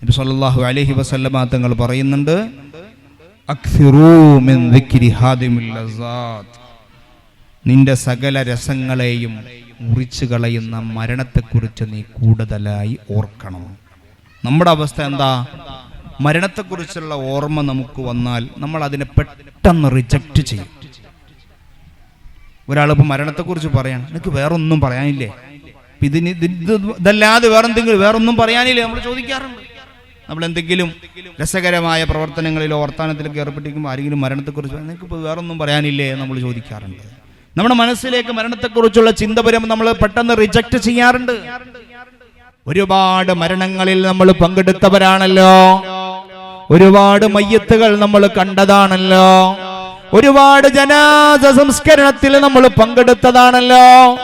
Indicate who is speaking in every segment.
Speaker 1: നബി സല്ലല്ലാഹു അലൈഹി വസല്ലമ തങ്ങൾ പറയുന്നുണ്ട് നിന്റെ സകല രസങ്ങളെയും മുറിച്ചു കളയുന്ന മരണത്തെക്കുറിച്ച് നീ കൂടുതലായി ഓർക്കണം. നമ്മുടെ അവസ്ഥ എന്താ? മരണത്തെക്കുറിച്ചുള്ള ഓർമ്മ നമുക്ക് വന്നാൽ നമ്മൾ അതിനെ പെട്ടെന്ന് റിജക്റ്റ് ചെയ്യും. ഒരാളിപ്പോൾ മരണത്തെക്കുറിച്ച് പറയാൻ എനിക്ക് വേറൊന്നും പറയാനില്ലേ? ഇതിന് ഇത് ഇത് ഇതല്ലാതെ വേറെന്തെങ്കിലും വേറൊന്നും പറയാനില്ലേ? നമ്മൾ ചോദിക്കാറുണ്ട്. നമ്മൾ എന്തെങ്കിലും രസകരമായ പ്രവർത്തനങ്ങളിലോ വർത്തമാനത്തിലൊക്കെ ഏർപ്പെട്ടിരിക്കുമ്പോൾ ആരെങ്കിലും മരണത്തെക്കുറിച്ച് നിങ്ങൾക്ക് ഇപ്പോൾ വേറൊന്നും പറയാനില്ലേ? നമ്മൾ ചോദിക്കാറുണ്ട്. നമ്മുടെ മനസ്സിലേക്ക് മരണത്തെക്കുറിച്ചുള്ള ചിന്തപരം നമ്മൾ പെട്ടെന്ന് റിജക്റ്റ് ചെയ്യാറുണ്ട്. ഒരുപാട് മരണങ്ങളിൽ നമ്മൾ പങ്കെടുത്തവരാണല്ലോ. ഒരുപാട് മയ്യത്തുകൾ നമ്മൾ കണ്ടതാണല്ലോ. ഒരുപാട് ജനാസ സംസ്കരണത്തിൽ നമ്മൾ പങ്കെടുത്തതാണല്ലോ.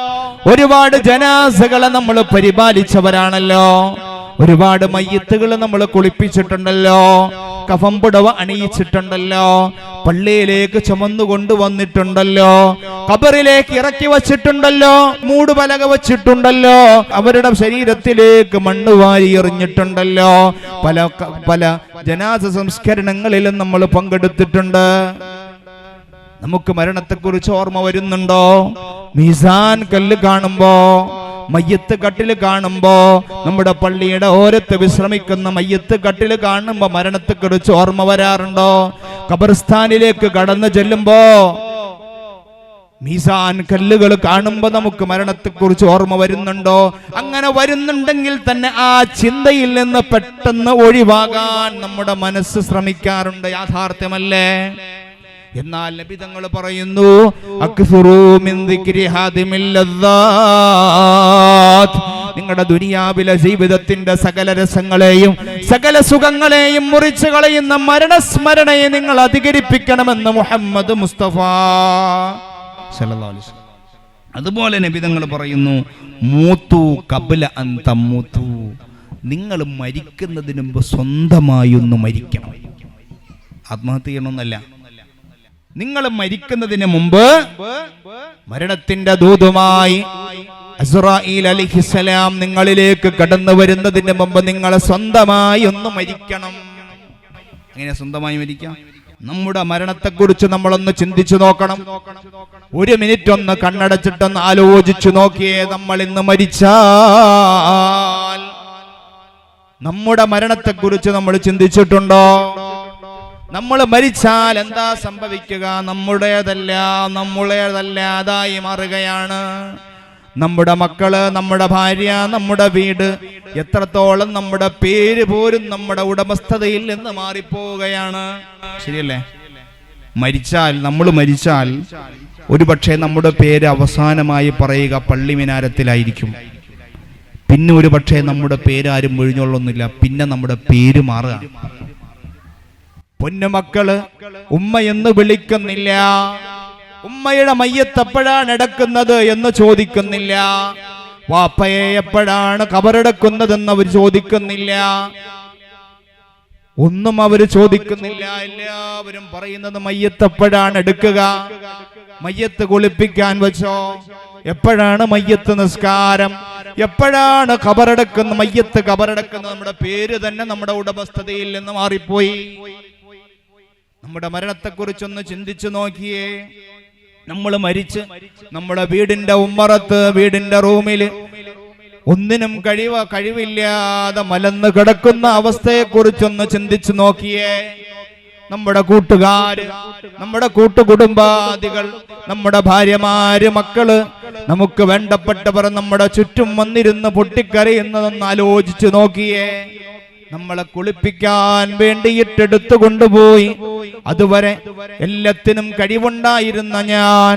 Speaker 1: ഒരുപാട് ജനാസകളെ നമ്മൾ പരിപാലിച്ചവരാണല്ലോ. ഒരുപാട് മയ്യത്തുകൾ നമ്മൾ കുളിപ്പിച്ചിട്ടുണ്ടല്ലോ. കഫം പുടവ അണിയിച്ചിട്ടുണ്ടല്ലോ. പള്ളിയിലേക്ക് ചുമന്നു കൊണ്ടുവന്നിട്ടുണ്ടല്ലോ. കബറിലേക്ക് ഇറക്കി വച്ചിട്ടുണ്ടല്ലോ. മൂടുപലക വച്ചിട്ടുണ്ടല്ലോ. അവരുടെ ശരീരത്തിലേക്ക് മണ്ണ് വാരി എറിഞ്ഞിട്ടുണ്ടല്ലോ. പല പല ജനാസ സംസ്കരണങ്ങളിലും നമ്മൾ പങ്കെടുത്തിട്ടുണ്ട്. നമുക്ക് മരണത്തെക്കുറിച്ച് ഓർമ്മ വരുന്നുണ്ടോ? മീസാൻ കല്ല് കാണുമ്പോ മയ്യത്ത് കട്ടിൽ കാണുമ്പോ നമ്മുടെ പള്ളിയുടെ ഓരത്ത് വിശ്രമിക്കുന്ന മയ്യത്ത് കട്ടിൽ കാണുമ്പോ മരണത്തെക്കുറിച്ച് ഓർമ്മ വരാറുണ്ടോ? ഖബർസ്ഥാനിലേക്ക് കടന്നു ചെല്ലുമ്പോ മീസാൻ കല്ലുകൾ കാണുമ്പോ നമുക്ക് മരണത്തെക്കുറിച്ച് ഓർമ്മ വരുന്നുണ്ടോ? അങ്ങനെ വരുന്നുണ്ടെങ്കിൽ തന്നെ ആ ചിന്തയിൽ നിന്ന് പെട്ടെന്ന് ഒഴിവാകാൻ നമ്മുടെ മനസ്സ് ശ്രമിക്കാറുണ്ട്. യാഥാർത്ഥ്യമല്ലേ? എന്നാൽ നബി തങ്ങൾ പറയുന്നു നിങ്ങളുടെ ദുനിയാവിലെ ജീവിതത്തിന്റെ സകല രസങ്ങളെയും സകല സുഖങ്ങളെയും മുറിച്ചു കളയുന്ന മരണസ്മരണയെ നിങ്ങൾ അധികരിപ്പിക്കണമെന്ന് മുഹമ്മദ് മുസ്തഫ. അതുപോലെ നബി തങ്ങൾ പറയുന്നു മൂത്തു കബല അന്തമൂത്തു നിങ്ങൾ മരിക്കുന്നതിന് മുമ്പ് സ്വന്തമായി ഒന്ന് മരിക്കണം. ആത്മഹത്യ ചെയ്യണമെന്നല്ല. നിങ്ങൾ മരിക്കുന്നതിന് മുമ്പ് മരണത്തിന്റെ ദൂതുമായി അസുറായിൽ അലിഹിസലാം നിങ്ങളിലേക്ക് കടന്നു വരുന്നതിന് മുമ്പ് നിങ്ങളെ സ്വന്തമായി ഒന്ന് മരിക്കണം. എങ്ങനെ സ്വന്തമായി മരിക്കാം? നമ്മുടെ മരണത്തെക്കുറിച്ച് നമ്മളൊന്ന് ചിന്തിച്ചു നോക്കണം. ഒരു മിനിറ്റ് ഒന്ന് കണ്ണടച്ചിട്ടൊന്ന് ആലോചിച്ചു നോക്കിയേ നമ്മൾ ഇന്ന് മരിച്ചാൽ. നമ്മുടെ മരണത്തെക്കുറിച്ച് നമ്മൾ ചിന്തിച്ചിട്ടുണ്ടോ? നമ്മൾ മരിച്ചാൽ എന്താ സംഭവിക്കുക? നമ്മുടേതല്ല നമ്മുടേതല്ലാതായി മാറുകയാണ്. നമ്മുടെ മക്കൾ നമ്മുടെ ഭാര്യ നമ്മുടെ വീട് എത്രത്തോളം നമ്മുടെ പേര് പോലും നമ്മുടെ ഉടമസ്ഥതയിൽ നിന്ന് മാറിപ്പോവുകയാണ്. ശരിയല്ലേ? മരിച്ചാൽ നമ്മൾ മരിച്ചാൽ ഒരുപക്ഷെ നമ്മുടെ പേര് അവസാനമായി പറയുക പള്ളി മിനാരത്തിലായിരിക്കും. പിന്നെ ഒരു പക്ഷേ നമ്മുടെ പേരാരും ആരും ഒഴിഞ്ഞൊള്ളുന്നില്ല പിന്നെ നമ്മുടെ പേര് മാറുക. പൊന്നുമക്കൾ ഉമ്മ എന്ന് വിളിക്കുന്നില്ല. ഉമ്മയുടെ മയ്യത്ത് എപ്പോഴാണ് എടുക്കുന്നത് എന്ന് ചോദിക്കുന്നില്ല. വാപ്പയെ എപ്പോഴാണ് കബറെടുക്കുന്നതെന്ന് അവർ ചോദിക്കുന്നില്ല. ഒന്നും അവർ ചോദിക്കുന്നില്ല. എല്ലാവരും പറയുന്നത് മയ്യത്ത് എപ്പോഴാണ് എടുക്കുക? മയ്യത്ത് കുളിപ്പിക്കാൻ വെച്ചോ? എപ്പോഴാണ് മയ്യത്ത് നിസ്കാരം? എപ്പോഴാണ് കബറെടുക്കുന്ന മയ്യത്ത് കബറടക്കുന്ന നമ്മുടെ പേര് തന്നെ നമ്മുടെ ഉടമസ്ഥതയിൽ നിന്ന് മാറിപ്പോയി. നമ്മുടെ മരണത്തെക്കുറിച്ചൊന്ന് ചിന്തിച്ചു നോക്കിയേ. നമ്മൾ മരിച്ച് നമ്മുടെ വീടിന്റെ ഉമ്മറത്ത് വീടിന്റെ റൂമിൽ ഒന്നിനും കഴിവ കഴിവില്ലാതെ മലന്ന് കിടക്കുന്ന അവസ്ഥയെക്കുറിച്ചൊന്ന് ചിന്തിച്ചു നോക്കിയേ. നമ്മുടെ കൂട്ടുകാര് നമ്മുടെ കൂട്ടുകുടുംബാദികൾ നമ്മുടെ ഭാര്യമാര് മക്കൾ നമുക്ക് വേണ്ടപ്പെട്ടവർ നമ്മുടെ ചുറ്റും വന്നിരുന്ന് പൊട്ടിക്കരയുന്നതൊന്ന് ആലോചിച്ചു നോക്കിയേ. നമ്മളെ കുളിപ്പിക്കാൻ വേണ്ടിയിട്ടെടുത്തു കൊണ്ടുപോയി. അതുവരെ എല്ലാത്തിനും കഴിവുണ്ടായിരുന്ന ഞാൻ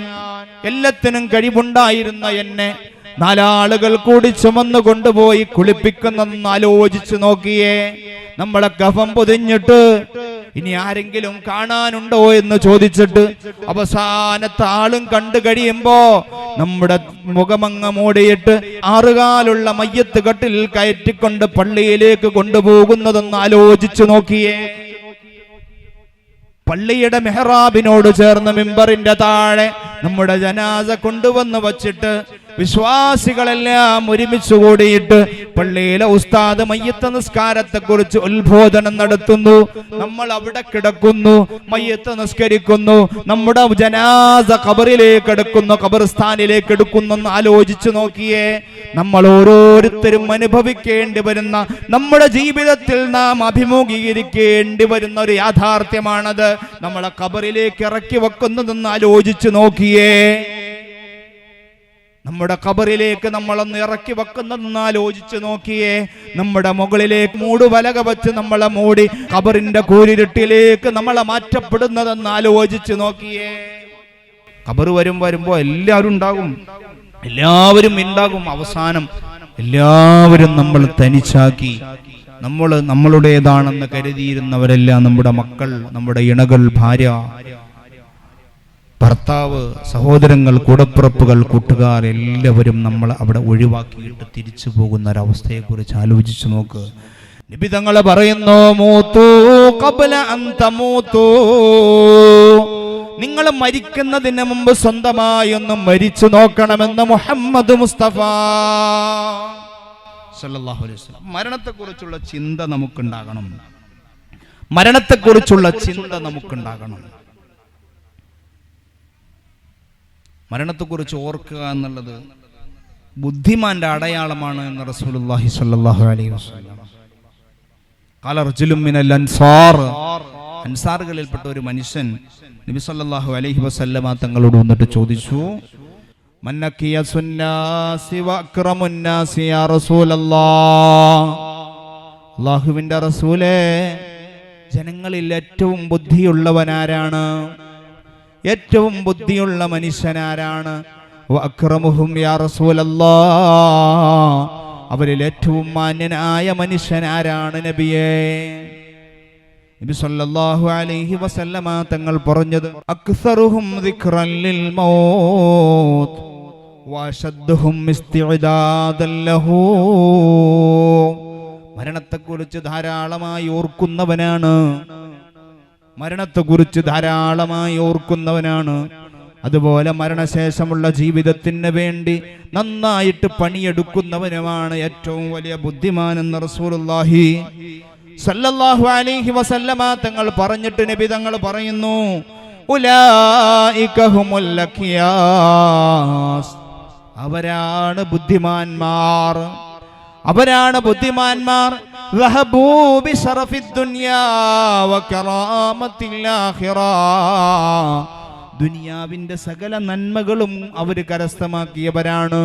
Speaker 1: എല്ലാത്തിനും കഴിവുണ്ടായിരുന്ന എന്നെ നാലാളുകൾ കൂടി ചുമന്നു കൊണ്ടുപോയി കുളിപ്പിക്കുന്നെന്ന് ആലോചിച്ചു നോക്കിയേ. നമ്മളെ കഫം പൊതിഞ്ഞിട്ട് ഇനി ആരെങ്കിലും കാണാനുണ്ടോ എന്ന് ചോദിച്ചിട്ട് അവസാനത്തെ ആളും കണ്ടു കഴിയുമ്പോ നമ്മുടെ മുഖമങ്ങ മൂടിയിട്ട് ആറുകാലുള്ള മയ്യത്ത് കട്ടിൽ കയറ്റിക്കൊണ്ട് പള്ളിയിലേക്ക് കൊണ്ടുപോകുന്നതെന്ന് ആലോചിച്ചു നോക്കിയേ. പള്ളിയുടെ മെഹ്റാബിനോട് ചേർന്ന് മിമ്പറിന്റെ താഴെ നമ്മുടെ ജനാസ കൊണ്ടുവന്ന് വച്ചിട്ട് വിശ്വാസികളെല്ലാം ഒരുമിച്ച് കൂടിയിട്ട് പള്ളിയിലെ ഉസ്താദ് മയ്യത്ത് നിസ്കാരത്തെ കുറിച്ച് ഉത്ബോധനം നടത്തുന്നു. നമ്മൾ അവിടെ കിടക്കുന്നു മയ്യത്ത് നിസ്കരിക്കുന്നു നമ്മുടെ ജനാസ ഖബറിലേക്ക് എടുക്കുന്നു ഖബർസ്ഥാനിലേക്ക് എടുക്കുന്നെന്ന് ആലോചിച്ചു നോക്കിയേ. നമ്മൾ ഓരോരുത്തരും അനുഭവിക്കേണ്ടി വരുന്ന നമ്മുടെ ജീവിതത്തിൽ നാം അഭിമുഖീകരിക്കേണ്ടി വരുന്ന ഒരു യാഥാർത്ഥ്യമാണത്. നമ്മളെ ഖബറിലേക്ക് ഇറക്കി വെക്കുന്നതെന്ന് ആലോചിച്ചു നോക്കിയേ. നമ്മുടെ കബറിലേക്ക് നമ്മളൊന്ന് ഇറക്കി വെക്കുന്നതെന്ന് ആലോചിച്ച് നോക്കിയേ. നമ്മുടെ മുകളിലേക്ക് മൂടുവലക വെച്ച് നമ്മളെ മൂടി കബറിന്റെ കൂരിരുട്ടിലേക്ക് നമ്മളെ മാറ്റപ്പെടുന്നതെന്ന് ആലോചിച്ച് നോക്കിയേ. കബർ വരും വരുമ്പോ എല്ലാവരും ഉണ്ടാകും. എല്ലാവരും ഉണ്ടാകും അവസാനം എല്ലാവരും നമ്മൾ തനിച്ചാക്കി. നമ്മൾ നമ്മളുടേതാണെന്ന് കരുതിയിരുന്നവരെല്ലാം നമ്മുടെ മക്കൾ നമ്മുടെ ഇണകൾ ഭാര്യ ഭർത്താവ് സഹോദരങ്ങൾ കൂടപ്പിറപ്പുകൾ കൂട്ടുകാർ എല്ലാവരും നമ്മൾ അവിടെ ഒഴിവാക്കിയിട്ട് തിരിച്ചു പോകുന്ന ഒരവസ്ഥയെക്കുറിച്ച് ആലോചിച്ചു നോക്ക്. നബി തങ്ങൾ പറയുന്നു മൂത്തു ഖബ്ല അൻ തമൂത്തു നിങ്ങൾ മരിക്കുന്നതിന് മുമ്പ് സ്വന്തമായി ഒന്ന് മരിച്ചു നോക്കണമെന്ന് മുഹമ്മദ് മുസ്തഫ. സല്ലല്ലാഹു അലൈഹി മരണത്തെക്കുറിച്ചുള്ള ചിന്ത നമുക്കുണ്ടാകണം. മരണത്തെക്കുറിച്ചുള്ള ചിന്ത നമുക്കുണ്ടാകണം. മരണത്തെക്കുറിച്ച് ഓർക്കുക എന്നുള്ളത് ബുദ്ധിമാന്റെ അടയാളമാണ് എന്ന് റസൂലുള്ളാഹി സ്വല്ലല്ലാഹു അലൈഹി വസല്ലം. ഖാല റജുലുൻ മിനൽ അൻസാർ. അൻസാറുകളിൽപ്പെട്ട ഒരു മനുഷ്യൻ നബി സല്ലല്ലാഹു അലൈഹി വസല്ലമ തങ്ങളോട് വന്നിട്ട് ചോദിച്ചു മന്നക്കിയ സുന്നാസി വക്രമുന്നാസി യാ റസൂലല്ലാഹ്. അല്ലാഹുവിന്റെ റസൂലേ ജനങ്ങളിൽ ഏറ്റവും ബുദ്ധിയുള്ളവനാരാണ്? ഏറ്റവും ബുദ്ധിയുള്ള മനുഷ്യനാരാണ്? യാ അവരിൽ ഏറ്റവും മാന്യനായ മനുഷ്യനാരാണ് നബിയേ. നബി സല്ലല്ലാഹു അലൈഹി വസല്ലമ തങ്ങൾ പറഞ്ഞത് അക്സറുഹും ദിക്റൻ ലിൽ മൗത്ത് ലഹു. മരണത്തെക്കുറിച്ച് ധാരാളമായി ഓർക്കുന്നവനാണ് മരണത്തെക്കുറിച്ച് ധാരാളമായി ഓർക്കുന്നവനാണ്. അതുപോലെ മരണശേഷമുള്ള ജീവിതത്തിന് വേണ്ടി നന്നായിട്ട് പണിയെടുക്കുന്നവനുമാണ് ഏറ്റവും വലിയ ബുദ്ധിമാൻ എന്ന് റസൂലുള്ളാഹി സല്ലല്ലാഹു അലൈഹി വസല്ലമ തങ്ങൾ പറഞ്ഞിട്ട് നബി തങ്ങൾ പറയുന്നു. അവരാണ് ബുദ്ധിമാന്മാർ. അവരാണ് ബുദ്ധിമാന്മാർ. ذهبوا بشرف الدنيا وكرامة الآخرة ദുനിയാവിന്റെ സകല നന്മകളും അവർ കരസ്ഥമാക്കിയവരാണ്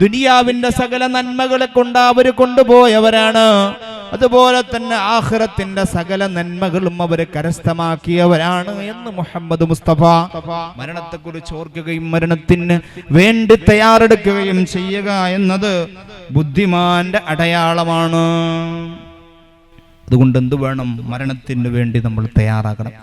Speaker 1: ദുനിയാവിന്റെ സകല നന്മകളെ കൊണ്ട് അവർ കൊണ്ടുപോയവരാണ് അതുപോലെ തന്നെ ആഖിറത്തിന്റെ സകല നന്മകളും അവർ കരസ്ഥമാക്കിയവരാണ് എന്ന് മുഹമ്മദ് മുസ്തഫ മരണത്തെക്കുറിച്ച് ഓർക്കുകയും മരണത്തിന് വേണ്ടി തയ്യാറെടുക്കുകയും ചെയ്യുക എന്നത് ബുദ്ധിമാന്റെ അടയാളമാണ് അതുകൊണ്ട് എന്ത് വേണം? മരണത്തിന് വേണ്ടി നമ്മൾ തയ്യാറാകണം.